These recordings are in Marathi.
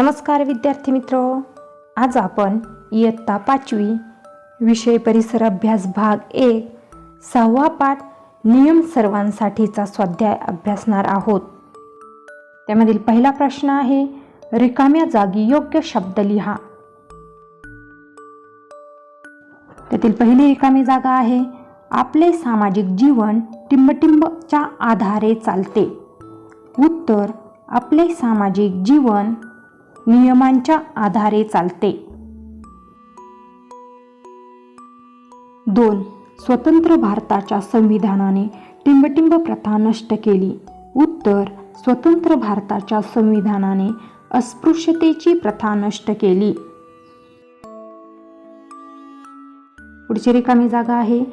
नमस्कार विद्यार्थी मित्र. आज आपण इयत्ता पाचवी विषय परिसर अभ्यास भाग एक सहावा पाठ नियम सर्वांसाठीचा स्वाध्याय अभ्यासणार आहोत. त्यामधील पहिला प्रश्न आहे रिकाम्या जागी योग्य शब्द लिहा. त्यातील पहिली रिकामी जागा आहे आपले सामाजिक जीवन टिंबटिंबच्या आधारे चालते. उत्तर आपले सामाजिक जीवन नियमांच्या आधारे चालते. दोन. स्वतंत्र भारताच्या संविधानाने टिंबटिंब प्रथा नष्ट केली. उत्तर. स्वतंत्र भारताच्या संविधानाने अस्पृश्यतेची प्रथा नष्ट केली. पुढची रिकामी जागा आहे.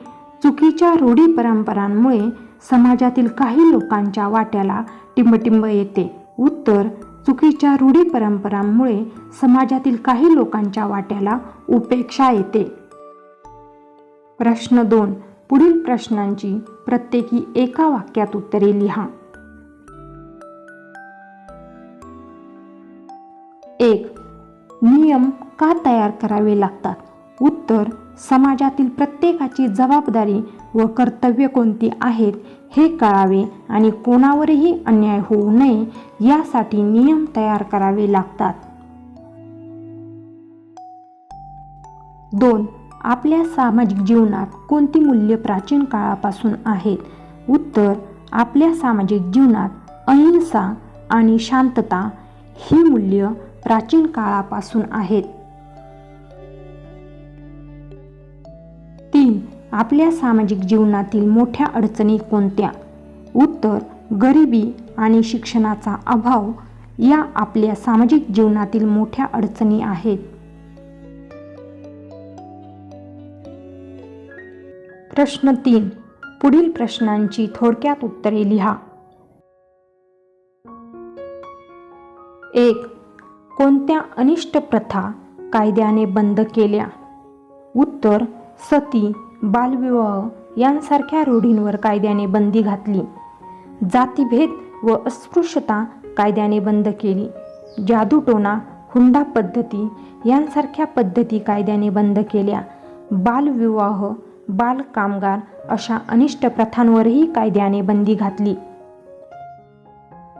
चुकीच्या रूढी परंपरांमुळे समाजातील काही लोकांच्या वाट्याला टिंबटिंब येते. उत्तर. चुकीच्या रूढी परंपरांमुळे समाजातील काही लोकांच्या वाट्याला उपेक्षा येते. प्रश्न दोन. पुढील प्रश्नांची प्रत्येकी एका वाक्यात उत्तरे लिहा. एक. नियम का तयार करावे लागतात? उत्तर समाजातील प्रत्येकाची जबाबदारी व कर्तव्य कोणती आहेत हे कळावे आणि कोणावरही अन्याय होऊ नये यासाठी नियम तयार करावे लागतात. दोन आपल्या सामाजिक जीवनात कोणती मूल्य प्राचीन काळापासून आहेत? उत्तर आपल्या सामाजिक जीवनात अहिंसा आणि शांतता ही मूल्य प्राचीन काळापासून आहेत. आपल्या सामाजिक जीवनातील मोठ्या अडचणी कोणत्या? उत्तर गरिबी आणि शिक्षणाचा अभाव या आपल्या सामाजिक जीवनातील मोठ्या अडचणी आहेत. प्रश्न तीन. पुढील प्रश्नांची थोडक्यात उत्तरे लिहा. एक. कोणत्या अनिष्ट प्रथा कायद्याने बंद केल्या? उत्तर सती बालविवाह यांसारख्या रूढींवर कायद्याने बंदी घातली. जातीभेद व अस्पृश्यता कायद्याने बंद केली. जादूटोणा हुंडा पद्धती यांसारख्या पद्धती कायद्याने बंद केल्या. बालविवाह बालकामगार अशा अनिष्ट प्रथांवरही कायद्याने बंदी घातली.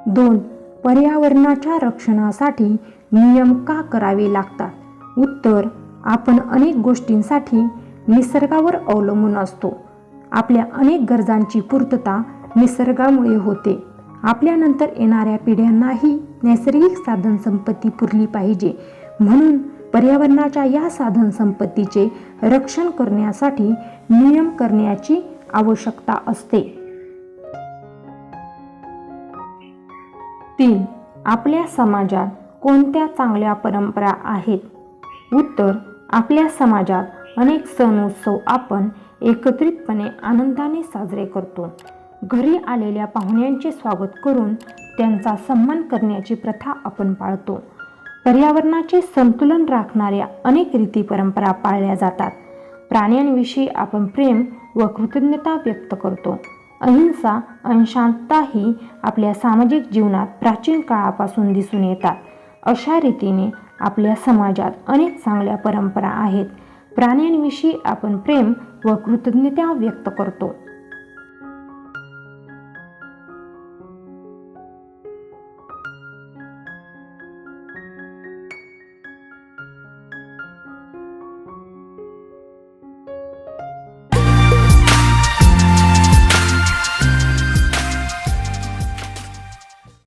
दोन पर्यावरणाच्या रक्षणासाठी नियम का करावे लागतात? उत्तर आपण अनेक गोष्टींसाठी निसर्गावर अवलंबून असतो. आपल्या अनेक गरजांची पूर्तता निसर्गामुळे होते. आपल्यानंतर येणाऱ्या पिढ्यांनाही नैसर्गिक साधनसंपत्ती पुरली पाहिजे. म्हणून पर्यावरणाच्या या साधनसंपत्तीचे रक्षण करण्यासाठी नियम करण्याची आवश्यकता असते. तीन आपल्या समाजात कोणत्या चांगल्या परंपरा आहेत? उत्तर आपल्या समाजात अनेक सण उत्सव आपण एकत्रितपणे आनंदाने साजरे करतो. घरी आलेल्या पाहुण्यांचे स्वागत करून त्यांचा सन्मान करण्याची प्रथा आपण पाळतो. पर्यावरणाचे संतुलन राखणाऱ्या अनेक रीती परंपरा पाळल्या जातात. प्राण्यांविषयी आपण प्रेम व कृतज्ञता व्यक्त करतो. अहिंसा आणि शांतता ही आपल्या सामाजिक जीवनात प्राचीन काळापासून दिसून येतात. अशा रीतीने आपल्या समाजात अनेक चांगल्या परंपरा आहेत. प्राण्यांविषयी आपण प्रेम व कृतज्ञता व्यक्त करतो.